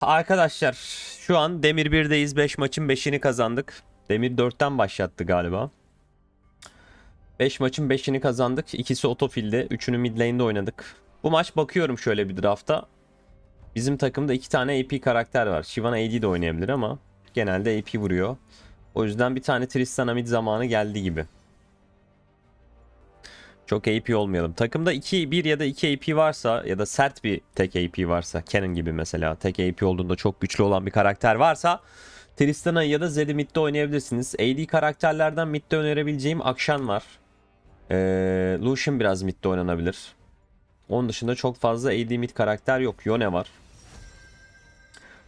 Arkadaşlar şu an Demir 1'deyiz. 5 maçın 5'ini kazandık. Demir 4'ten başlattı galiba. 5 maçın 5'ini kazandık. İkisi otofilde. Üçünü mid lane'de oynadık. Bu maç bakıyorum şöyle bir drafta. Bizim takımda iki tane AP karakter var. Shyvana AD de oynayabilir ama genelde AP vuruyor. O yüzden bir tane Tristana mid zamanı geldi gibi. Çok AP olmayalım. Takımda 2 1 ya da 2 AP varsa ya da sert bir tek AP varsa Kennen gibi mesela tek AP olduğunda çok güçlü olan bir karakter varsa Tristana ya da Zed'i midde oynayabilirsiniz. AD karakterlerden midde önerebileceğim Akshan var. Ee, Lucian biraz midde oynanabilir. Onun dışında çok fazla AD mid karakter yok. Yone var.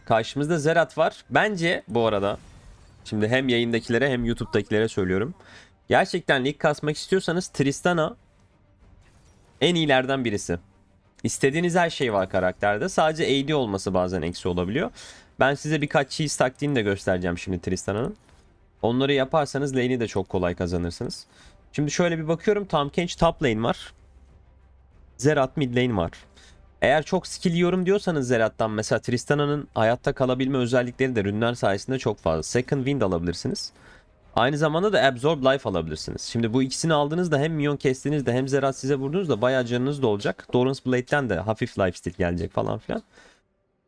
Karşımızda Zerat var. Bence bu arada şimdi hem yayındakilere hem YouTube'dakilere söylüyorum. Gerçekten lig kasmak istiyorsanız Tristana en iyilerden birisi. İstediğiniz her şey var karakterde. Sadece AD olması bazen eksi olabiliyor. Ben size birkaç cheese taktiğini de göstereceğim şimdi Tristana'nın. Onları yaparsanız lane'i de çok kolay kazanırsınız. Şimdi şöyle bir bakıyorum. Tam Kench top lane var. Zerat mid lane var. Eğer çok skill yiyorum diyorsanız Zerat'tan mesela Tristana'nın hayatta kalabilme özellikleri de rünler sayesinde çok fazla. Second Wind alabilirsiniz. Aynı zamanda da Absorb Life alabilirsiniz. Şimdi bu ikisini aldığınızda hem Minyon kestiğinizde hem Zerat size vurduğunuzda bayağı canınız da olacak. Doran's Blade'den de hafif lifesteal gelecek falan filan.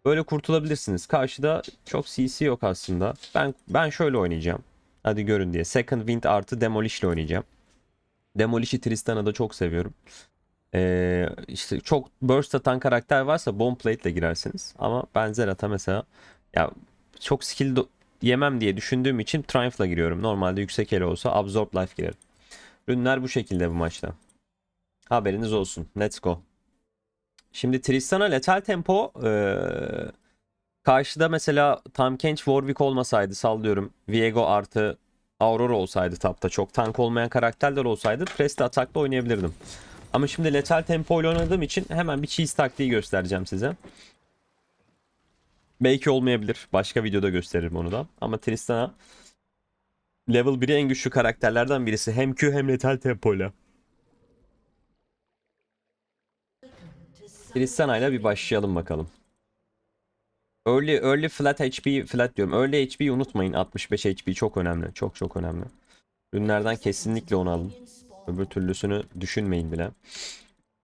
Böyle kurtulabilirsiniz. Karşıda çok CC yok aslında. Ben ben şöyle oynayacağım. Hadi görün diye. Second Wind artı Demolish ile oynayacağım. Demolish'i Tristana'da çok seviyorum. Ee, işte çok burst atan karakter varsa Bomb Plate ile girersiniz. Ama ben Zerat'a mesela ya çok skill yemem diye düşündüğüm için Triumph'la giriyorum. Normalde yüksek ele olsa Absorb Life girerim. Ürünler bu şekilde bu maçta. Haberiniz olsun. Let's go. Şimdi Tristana Lethal Tempo eee, karşıda mesela Tam Kench Warwick olmasaydı sallıyorum. Viego artı Aurora olsaydı tapta çok tank olmayan karakterler olsaydı Preste atakla oynayabilirdim. Ama şimdi Lethal Tempo ile oynadığım için hemen bir cheese taktiği göstereceğim size. Belki olmayabilir. Başka videoda gösteririm onu da. Ama Tristana level 1'i en güçlü karakterlerden birisi. Hem Q hem Lethal Tempo ile. Tristana ile bir başlayalım bakalım. Early, early flat HP flat diyorum. Early HP'yi unutmayın. 65 HP çok önemli. Çok çok önemli. Ürünlerden kesinlikle onu alın. Öbür türlüsünü düşünmeyin bile.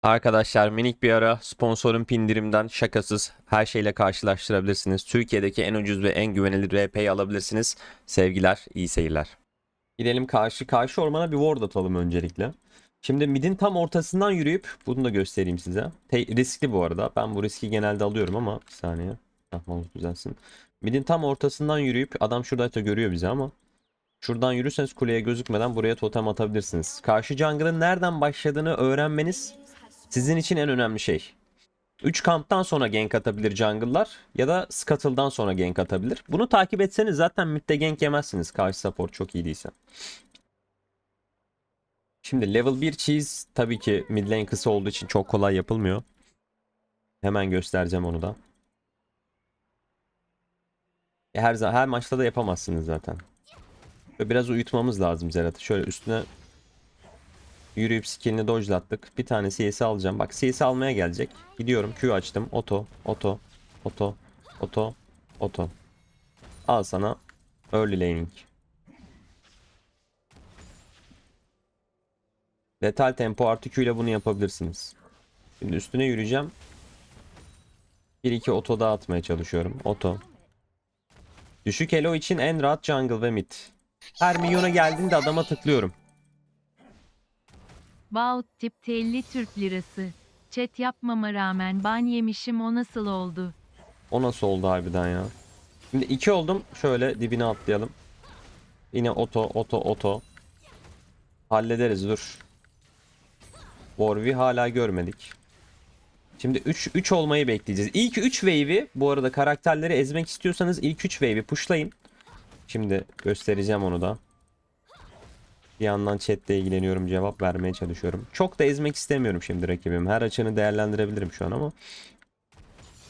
Arkadaşlar minik bir ara sponsorun pindirimden şakasız her şeyle karşılaştırabilirsiniz. Türkiye'deki en ucuz ve en güvenilir RP'yi alabilirsiniz. Sevgiler, iyi seyirler. Gidelim karşı karşı ormana bir ward atalım öncelikle. Şimdi midin tam ortasından yürüyüp bunu da göstereyim size. Te- riskli bu arada. Ben bu riski genelde alıyorum ama bir saniye. Tamam düzelsin. Midin tam ortasından yürüyüp adam şurada da görüyor bizi ama Şuradan yürürseniz kuleye gözükmeden buraya totem atabilirsiniz. Karşı jungle'ın nereden başladığını öğrenmeniz sizin için en önemli şey. 3 kamptan sonra gank atabilir jungle'lar ya da scuttle'dan sonra gank atabilir. Bunu takip etseniz zaten midde gank yemezsiniz karşı support çok iyi değilse. Şimdi level 1 cheese tabii ki mid lane kısa olduğu için çok kolay yapılmıyor. Hemen göstereceğim onu da. E, Her, her maçta da yapamazsınız zaten. Biraz uyutmamız lazım Zerat'ı. Şöyle üstüne yürüyüp skillini dodge'lattık. Bir tane CS alacağım. Bak CS almaya gelecek. Gidiyorum Q açtım. Oto, oto, oto, oto, oto. Al sana early laning. Lethal tempo artı Q ile bunu yapabilirsiniz. Şimdi üstüne yürüyeceğim. 1-2 oto dağıtmaya çalışıyorum. Oto. Düşük elo için en rahat jungle ve mid. Her milyona geldiğinde adama tıklıyorum. Vaut tip telli Türk lirası. Chat yapmama rağmen ban yemişim o nasıl oldu? O nasıl oldu harbiden ya? Şimdi iki oldum. Şöyle dibine atlayalım. Yine oto oto oto. Hallederiz dur. Warwi hala görmedik. Şimdi 3 3 olmayı bekleyeceğiz. İlk 3 wave'i bu arada karakterleri ezmek istiyorsanız ilk 3 wave'i pushlayın. Şimdi göstereceğim onu da. Bir yandan chatle ilgileniyorum, cevap vermeye çalışıyorum. Çok da ezmek istemiyorum şimdi rakibim. Her açığını değerlendirebilirim şu an ama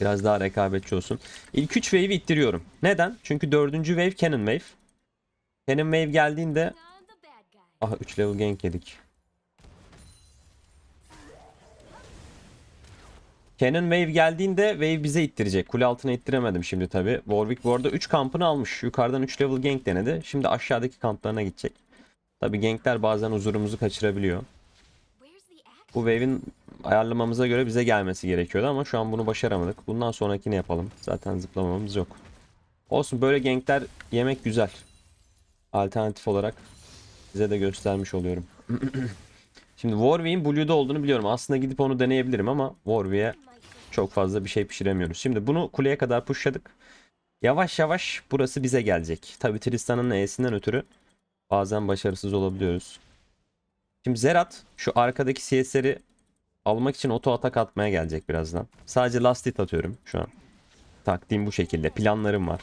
biraz daha rekabetçi olsun. İlk 3 wave'i ittiriyorum. Neden? Çünkü 4. wave Cannon Wave. Cannon Wave geldiğinde Aha 3 level gank yedik. Cannon Wave geldiğinde Wave bize ittirecek. Kule altına ittiremedim şimdi tabi. Warwick bu arada 3 kampını almış. Yukarıdan 3 level gank denedi. Şimdi aşağıdaki kamplarına gidecek. Tabi gankler bazen huzurumuzu kaçırabiliyor. Bu wave'in ayarlamamıza göre bize gelmesi gerekiyordu ama şu an bunu başaramadık. Bundan sonrakini yapalım. Zaten zıplamamız yok. Olsun böyle gankler yemek güzel. Alternatif olarak size de göstermiş oluyorum. Şimdi Warwick'in Blue'da olduğunu biliyorum. Aslında gidip onu deneyebilirim ama Warwick'e çok fazla bir şey pişiremiyoruz. Şimdi bunu kuleye kadar pushladık. Yavaş yavaş burası bize gelecek. Tabi Tristan'ın E'sinden ötürü bazen başarısız olabiliyoruz. Şimdi Zerat şu arkadaki CS'leri almak için oto atak atmaya gelecek birazdan. Sadece last hit atıyorum şu an. Taktiğim bu şekilde. Planlarım var.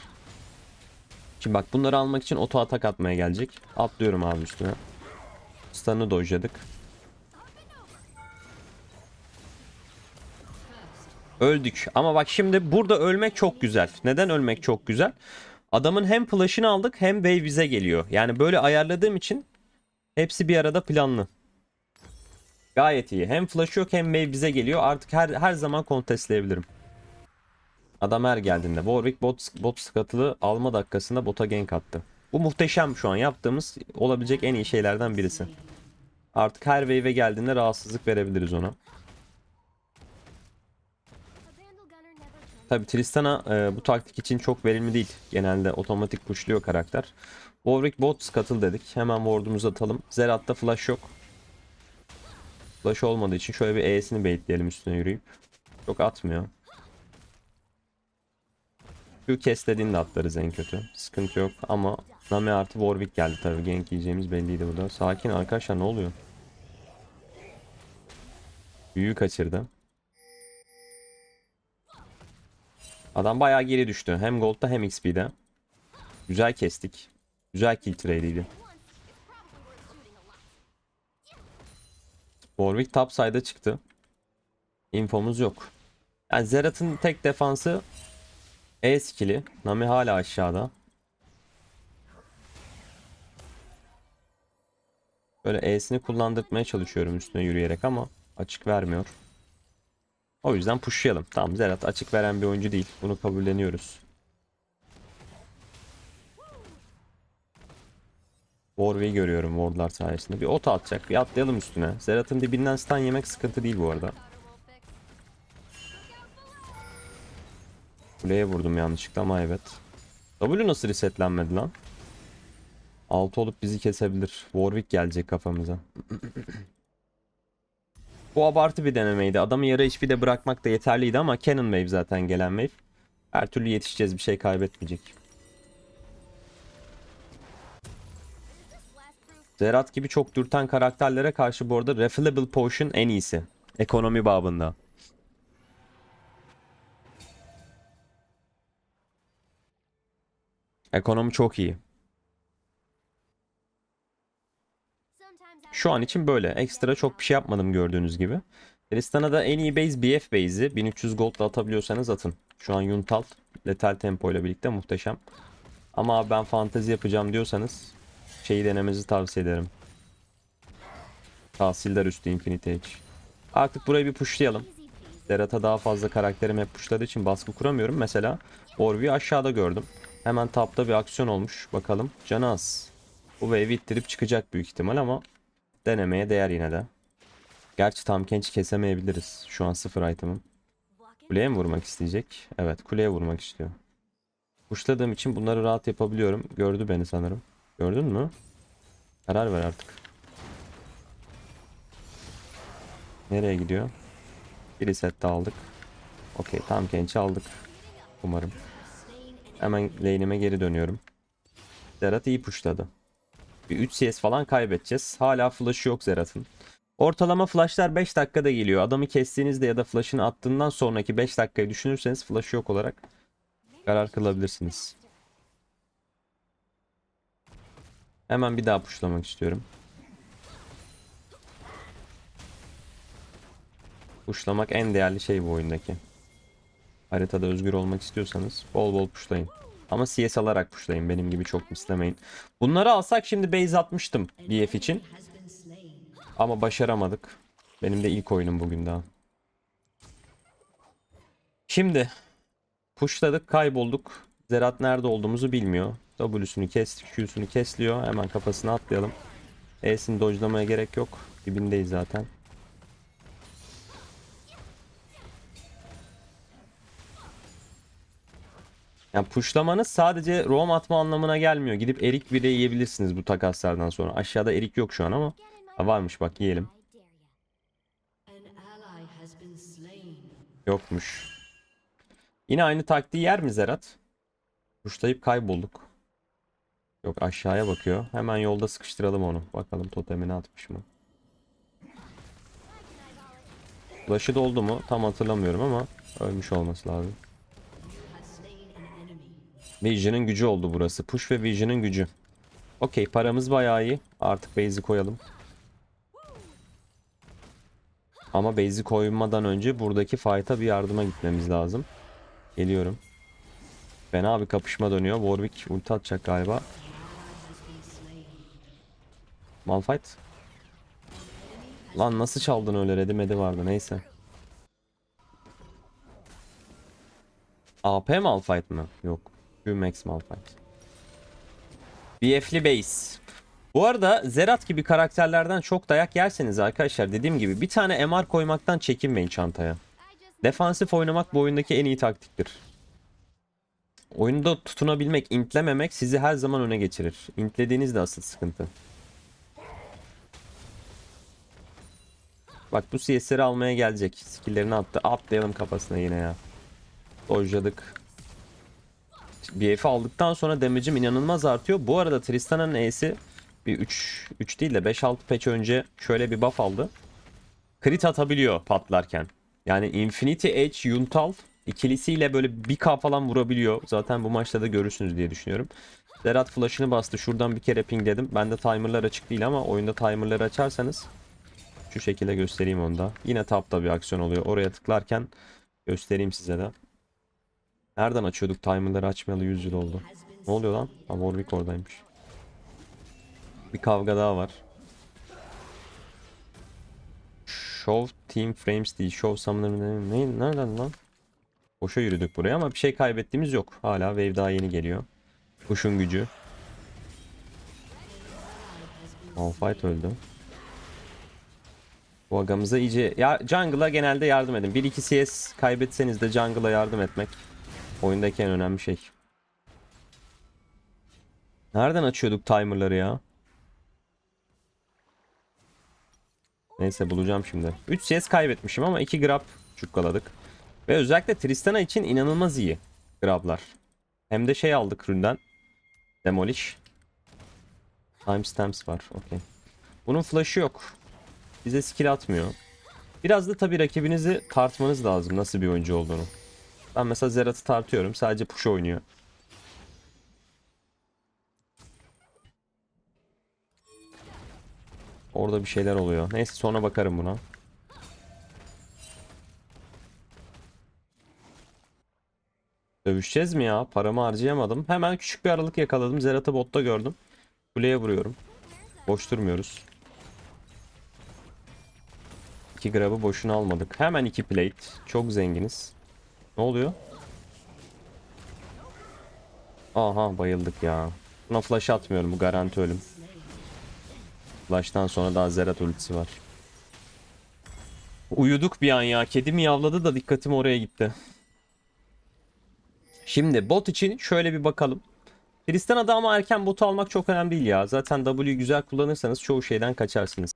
Şimdi bak bunları almak için oto atak atmaya gelecek. Atlıyorum abi üstüne. Stun'ı dojladık. Öldük. Ama bak şimdi burada ölmek çok güzel. Neden ölmek çok güzel? Adamın hem flash'ını aldık hem wave bize geliyor. Yani böyle ayarladığım için hepsi bir arada planlı. Gayet iyi. Hem flash yok hem wave bize geliyor. Artık her her zaman kontestleyebilirim. Adam her geldiğinde. Warwick bot, bot skatılı alma dakikasında bota gank attı. Bu muhteşem şu an yaptığımız olabilecek en iyi şeylerden birisi. Artık her wave'e geldiğinde rahatsızlık verebiliriz ona. Tabi Tristana e, bu taktik için çok verimli değil. Genelde otomatik pushluyor karakter. Warwick bot katıl dedik. Hemen ward'umuzu atalım. Zerat'ta flash yok. Flash olmadığı için şöyle bir E'sini baitleyelim üstüne yürüyüp. Çok atmıyor. Q keslediğinde atlarız en kötü. Sıkıntı yok ama Nami artı Warwick geldi tabi. Gank yiyeceğimiz belliydi burada. Sakin arkadaşlar ne oluyor? Büyüğü kaçırdı. Adam bayağı geri düştü. Hem Gold'da hem XP'de. Güzel kestik. Güzel kill trade'iydi. Warwick top side'a çıktı. Infomuz yok. Yani Zerat'ın tek defansı E skill'i. Nami hala aşağıda. Böyle E'sini kullandırmaya çalışıyorum üstüne yürüyerek ama açık vermiyor. O yüzden pushlayalım. Tamam Zerat açık veren bir oyuncu değil. Bunu kabulleniyoruz. Warwick'i görüyorum wardlar sayesinde. Bir ota atacak. Bir atlayalım üstüne. Zerat'ın dibinden stun yemek sıkıntı değil bu arada. Kuleye vurdum yanlışlıkla ama evet. W nasıl resetlenmedi lan? 6 olup bizi kesebilir. Warwick gelecek kafamıza. Bu abartı bir denemeydi. Adamı yarı HP'de bırakmak da yeterliydi ama Cannon Wave zaten gelen wave. Her türlü yetişeceğiz bir şey kaybetmeyecek. Zerat gibi çok dürten karakterlere karşı bu arada Refillable Potion en iyisi. Ekonomi babında. Ekonomi çok iyi. Şu an için böyle. Ekstra çok bir şey yapmadım gördüğünüz gibi. Tristan'a da en iyi base BF base'i. 1300 gold'la atabiliyorsanız atın. Şu an Yuntal letal tempo ile birlikte muhteşem. Ama abi ben fantezi yapacağım diyorsanız şeyi denemenizi tavsiye ederim. Tahsildar üstü Infinity Edge. Artık burayı bir pushlayalım. Zerat'a daha fazla karakterim hep pushladığı için baskı kuramıyorum. Mesela Orvi'yi aşağıda gördüm. Hemen tapta bir aksiyon olmuş. Bakalım. Canı az. Bu wave'i ittirip çıkacak büyük ihtimal ama denemeye değer yine de. Gerçi tam genç kesemeyebiliriz. Şu an sıfır item'ım. Kuleye mi vurmak isteyecek? Evet kuleye vurmak istiyor. Kuşladığım için bunları rahat yapabiliyorum. Gördü beni sanırım. Gördün mü? Karar ver artık. Nereye gidiyor? Bir reset de aldık. Okey tam genç aldık. Umarım. Hemen lane'ime geri dönüyorum. Zerat iyi pushladı. Bir 3 CS falan kaybedeceğiz. Hala flash yok Zerat'ın. Ortalama flashlar 5 dakikada geliyor. Adamı kestiğinizde ya da flash'ını attığından sonraki 5 dakikayı düşünürseniz flash yok olarak karar kılabilirsiniz. Hemen bir daha pushlamak istiyorum. Pushlamak en değerli şey bu oyundaki. Haritada özgür olmak istiyorsanız bol bol pushlayın. Ama CS alarak pushlayın. Benim gibi çok mislemeyin. Bunları alsak şimdi base atmıştım BF için. Ama başaramadık. Benim de ilk oyunum bugün daha. Şimdi pushladık kaybolduk. Zerat nerede olduğumuzu bilmiyor. W'sünü kes, Q'sunu kesliyor. Hemen kafasına atlayalım. E'sini dodge'lamaya gerek yok. Dibindeyiz zaten. Yani pushlamanız sadece roam atma anlamına gelmiyor. Gidip erik bile yiyebilirsiniz bu takaslardan sonra. Aşağıda erik yok şu an ama ha, varmış bak yiyelim. Yokmuş. Yine aynı taktiği yer mi Zerat? Kuşlayıp kaybolduk. Yok aşağıya bakıyor. Hemen yolda sıkıştıralım onu. Bakalım totemini atmış mı? Flash'ı doldu mu? Tam hatırlamıyorum ama ölmüş olması lazım. Vision'ın gücü oldu burası. Push ve Vision'ın gücü. Okey paramız bayağı iyi. Artık base'i koyalım. Ama base'i koymadan önce buradaki fight'a bir yardıma gitmemiz lazım. Geliyorum. Fena bir kapışma dönüyor. Warwick ulti atacak galiba. Malphite. Lan nasıl çaldın öyle redimedi vardı neyse. AP Malphite mı? Yok. Max Malphite. BF'li base. Bu arada Zerat gibi karakterlerden çok dayak yerseniz arkadaşlar dediğim gibi bir tane MR koymaktan çekinmeyin çantaya. Defansif oynamak bu oyundaki en iyi taktiktir. Oyunda tutunabilmek, intlememek sizi her zaman öne geçirir. İntlediğiniz de asıl sıkıntı. Bak bu CS'leri almaya gelecek. Skill'lerini attı. Atlayalım kafasına yine ya. Dojladık. BF'i aldıktan sonra damage'im inanılmaz artıyor. Bu arada Tristana'nın E'si bir 3 3 değil de 5-6 patch önce şöyle bir buff aldı. Crit atabiliyor patlarken. Yani Infinity Edge Yuntal ikilisiyle böyle 1k falan vurabiliyor. Zaten bu maçta da görürsünüz diye düşünüyorum. Zerat flash'ını bastı. Şuradan bir kere pingledim. Bende timerlar açık değil ama oyunda timerları açarsanız şu şekilde göstereyim onu da. Yine tapta bir aksiyon oluyor. Oraya tıklarken göstereyim size de. Nereden açıyorduk timerları açmayalı 100 yıl oldu. Ne oluyor lan? Ha Warwick oradaymış. Bir kavga daha var. Show Team Frames değil. Show Summoner ne? ne? Nereden lan? Boşa yürüdük buraya ama bir şey kaybettiğimiz yok. Hala wave daha yeni geliyor. Kuşun gücü. Malphite öldü. Bu agamıza iyice... Ya jungle'a genelde yardım edin. 1-2 CS kaybetseniz de jungle'a yardım etmek oyundaki en önemli şey. Nereden açıyorduk timerları ya? Neyse bulacağım şimdi. 3 CS kaybetmişim ama 2 grab çukkaladık. Ve özellikle Tristana için inanılmaz iyi grablar. Hem de şey aldık ründen. Demolish. Timestamps var. Okey. Bunun flash'ı yok. Bize skill atmıyor. Biraz da tabii rakibinizi tartmanız lazım nasıl bir oyuncu olduğunu. Ben mesela Zerat'ı tartıyorum. Sadece push oynuyor. Orada bir şeyler oluyor. Neyse sonra bakarım buna. Dövüşeceğiz mi ya? Paramı harcayamadım. Hemen küçük bir aralık yakaladım. Zerat'ı botta gördüm. Kuleye vuruyorum. Boş durmuyoruz. 2 grabı boşuna almadık. Hemen 2 plate. Çok zenginiz. Ne oluyor? Aha bayıldık ya. Buna flash atmıyorum bu garanti ölüm. Flash'tan sonra daha Zerat ultisi var. Uyuduk bir an ya. Kedi miyavladı da dikkatim oraya gitti. Şimdi bot için şöyle bir bakalım. Tristana'da ama erken botu almak çok önemli değil ya. Zaten W'yu güzel kullanırsanız çoğu şeyden kaçarsınız.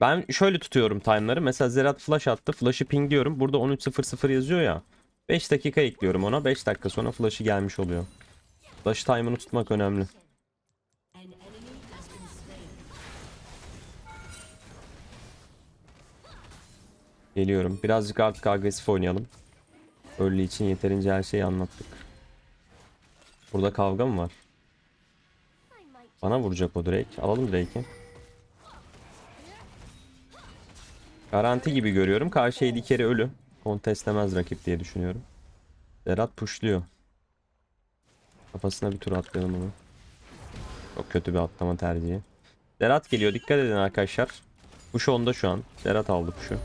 Ben şöyle tutuyorum time'ları. Mesela Zerat flash attı. Flash'ı ping diyorum. Burada 13.00 yazıyor ya. 5 dakika ekliyorum ona. 5 dakika sonra flash'ı gelmiş oluyor. Flash time'ını tutmak önemli. Geliyorum. Birazcık artık agresif oynayalım. Early için yeterince her şeyi anlattık. Burada kavga mı var? Bana vuracak o Drake. Alalım Drake'i. Garanti gibi görüyorum. Karşı AD carry ölü. Kontestemez rakip diye düşünüyorum. Berat pushluyor. Kafasına bir tur atlayalım onu. Çok kötü bir atlama tercihi. Berat geliyor. Dikkat edin arkadaşlar. Push onda şu an. Berat aldı push'u.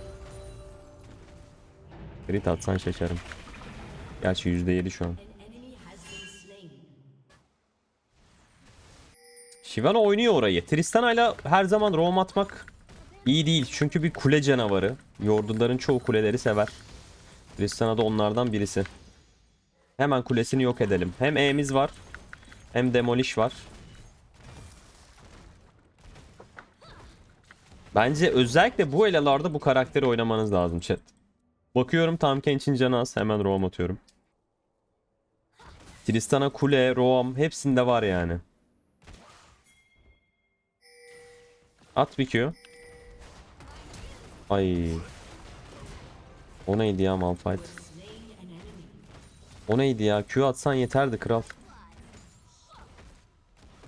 Crit atsan şaşarım. Gerçi %7 şu an. Shyvana oynuyor orayı. Tristana'yla her zaman roam atmak iyi değil. Çünkü bir kule canavarı. Yorduların çoğu kuleleri sever. Tristana da onlardan birisi. Hemen kulesini yok edelim. Hem E'miz var. Hem Demolish var. Bence özellikle bu elalarda bu karakteri oynamanız lazım chat. Bakıyorum tam Kench'in canı az. Hemen roam atıyorum. Tristana kule, roam hepsinde var yani. At bir Q. Ay. O neydi ya Malphite? O neydi ya? Q atsan yeterdi kral.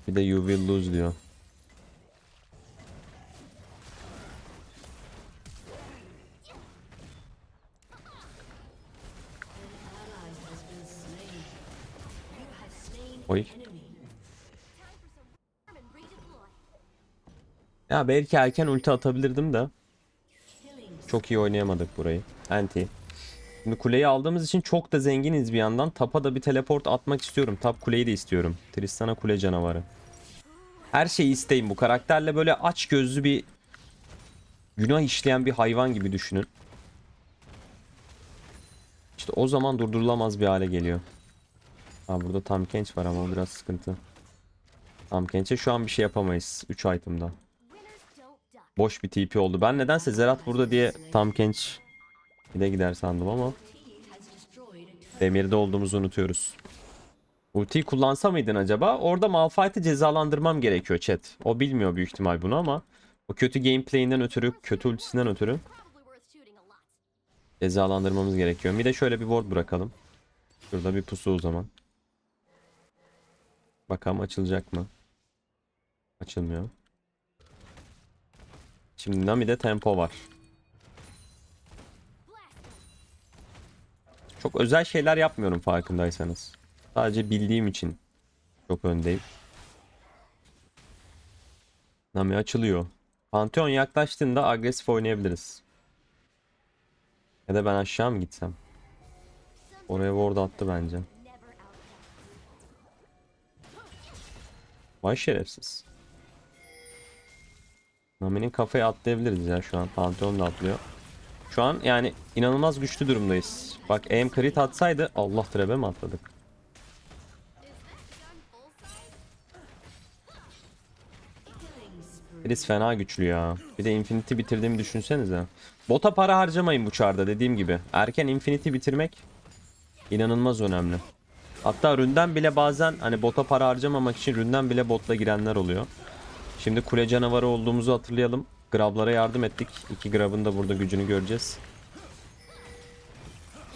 Bir de you will lose diyor. Oy. Ya belki erken ulti atabilirdim de. Çok iyi oynayamadık burayı. Anti. Şimdi kuleyi aldığımız için çok da zenginiz bir yandan. Tapa da bir teleport atmak istiyorum. Tap kuleyi de istiyorum. Tristana kule canavarı. Her şeyi isteyin. Bu karakterle böyle aç gözlü bir günah işleyen bir hayvan gibi düşünün. İşte o zaman durdurulamaz bir hale geliyor. Ha burada Tam Kench var ama o biraz sıkıntı. Tam Kench'e şu an bir şey yapamayız. 3 item'da. Boş bir TP oldu. Ben nedense Zerat burada diye Tam Kench bir de gider sandım ama. Demirde olduğumuzu unutuyoruz. Ultiyi kullansa mıydın acaba? Orada Malphite'ı cezalandırmam gerekiyor chat. O bilmiyor büyük ihtimal bunu ama o kötü gameplay'inden ötürü, kötü ultisinden ötürü cezalandırmamız gerekiyor. Bir de şöyle bir ward bırakalım. Şurada bir pusu o zaman. Bakalım açılacak mı? Açılmıyor. Şimdi Nami'de tempo var. Çok özel şeyler yapmıyorum farkındaysanız. Sadece bildiğim için çok öndeyim. Nami açılıyor. Pantheon yaklaştığında agresif oynayabiliriz. Ya da ben aşağı mı gitsem? Oraya ward attı bence. Vay şerefsiz. Nami'nin kafaya atlayabiliriz ya şu an. Pantheon da atlıyor. Şu an yani inanılmaz güçlü durumdayız. Bak aim crit atsaydı Allah trebe mi atladık? Chris fena güçlü ya. Bir de Infinity bitirdiğimi düşünsenize. Bota para harcamayın bu çarda dediğim gibi. Erken Infinity bitirmek inanılmaz önemli. Hatta ründen bile bazen hani bota para harcamamak için ründen bile botla girenler oluyor. Şimdi kule canavarı olduğumuzu hatırlayalım. Grablara yardım ettik. İki grabın da burada gücünü göreceğiz.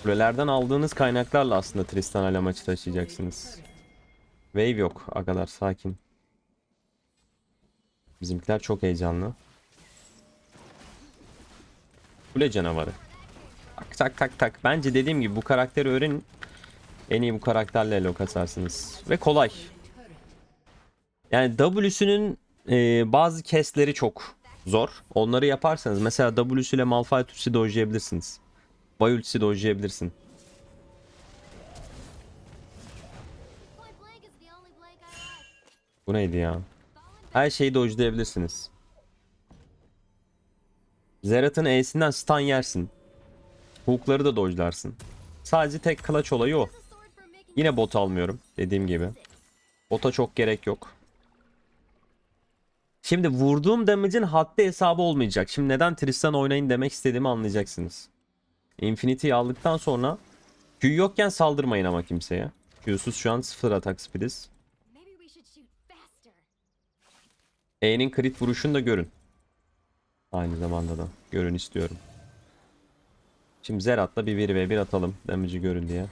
Kulelerden aldığınız kaynaklarla aslında Tristan ile maçı taşıyacaksınız. Wave yok. Agalar sakin. Bizimkiler çok heyecanlı. Kule canavarı. Tak tak tak tak. Bence dediğim gibi bu karakteri öğrenin. En iyi bu karakterle kasarsınız. Ve kolay. Yani W'sünün e, bazı kesleri çok zor. Onları yaparsanız mesela W'sü ile Malphite ultisi dojlayabilirsiniz. Bay ultisi dojlayabilirsin. Bu neydi ya? Her şeyi dojlayabilirsiniz. Zerat'ın E'sinden stun yersin. Hook'ları da dojlarsın. Sadece tek clutch olayı o. Yine bot almıyorum dediğim gibi. Bota çok gerek yok. Şimdi vurduğum damage'in haddi hesabı olmayacak. Şimdi neden Tristan oynayın demek istediğimi anlayacaksınız. Infinity'yi aldıktan sonra Q yokken saldırmayın ama kimseye. Q'suz şu an 0 atak speediz. E'nin crit vuruşunu da görün. Aynı zamanda da görün istiyorum. Şimdi Zerat'la bir 1v1 atalım. Damage'i görün diye.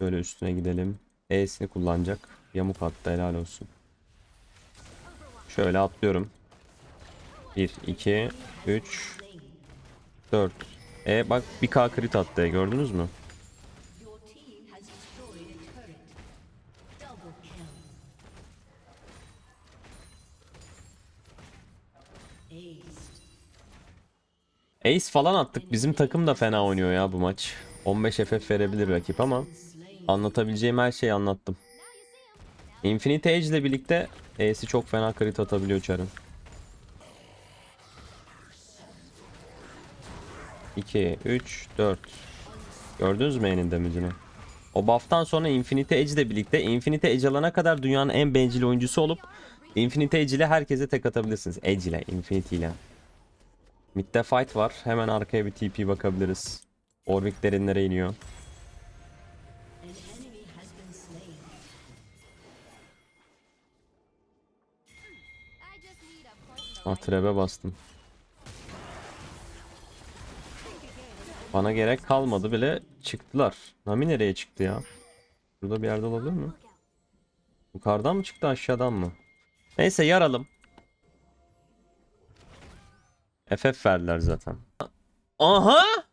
Böyle üstüne gidelim. E'sini kullanacak. Yamuk attı helal olsun. Şöyle atlıyorum. 1, 2, 3, 4. E bak bir K crit attı E, gördünüz mü? Ace falan attık. Bizim takım da fena oynuyor ya bu maç. 15 FF verebilir rakip ama anlatabileceğim her şeyi anlattım. Infinity Age ile birlikte Ace'i çok fena crit atabiliyor Char'ın. 2, 3, 4. Gördünüz mü eninde damage'ini? O buff'tan sonra Infinity Edge ile birlikte Infinity Edge alana kadar dünyanın en bencil oyuncusu olup Infinity Edge ile herkese tek atabilirsiniz. Edge ile, Infinity ile. Mid'de fight var. Hemen arkaya bir TP bakabiliriz. Orvik derinlere iniyor. Trap'e bastım. Bana gerek kalmadı bile çıktılar. Nami nereye çıktı ya? Burada bir yerde olabilir mi? Yukarıdan mı çıktı aşağıdan mı? Neyse yaralım. FF verdiler zaten. Aha!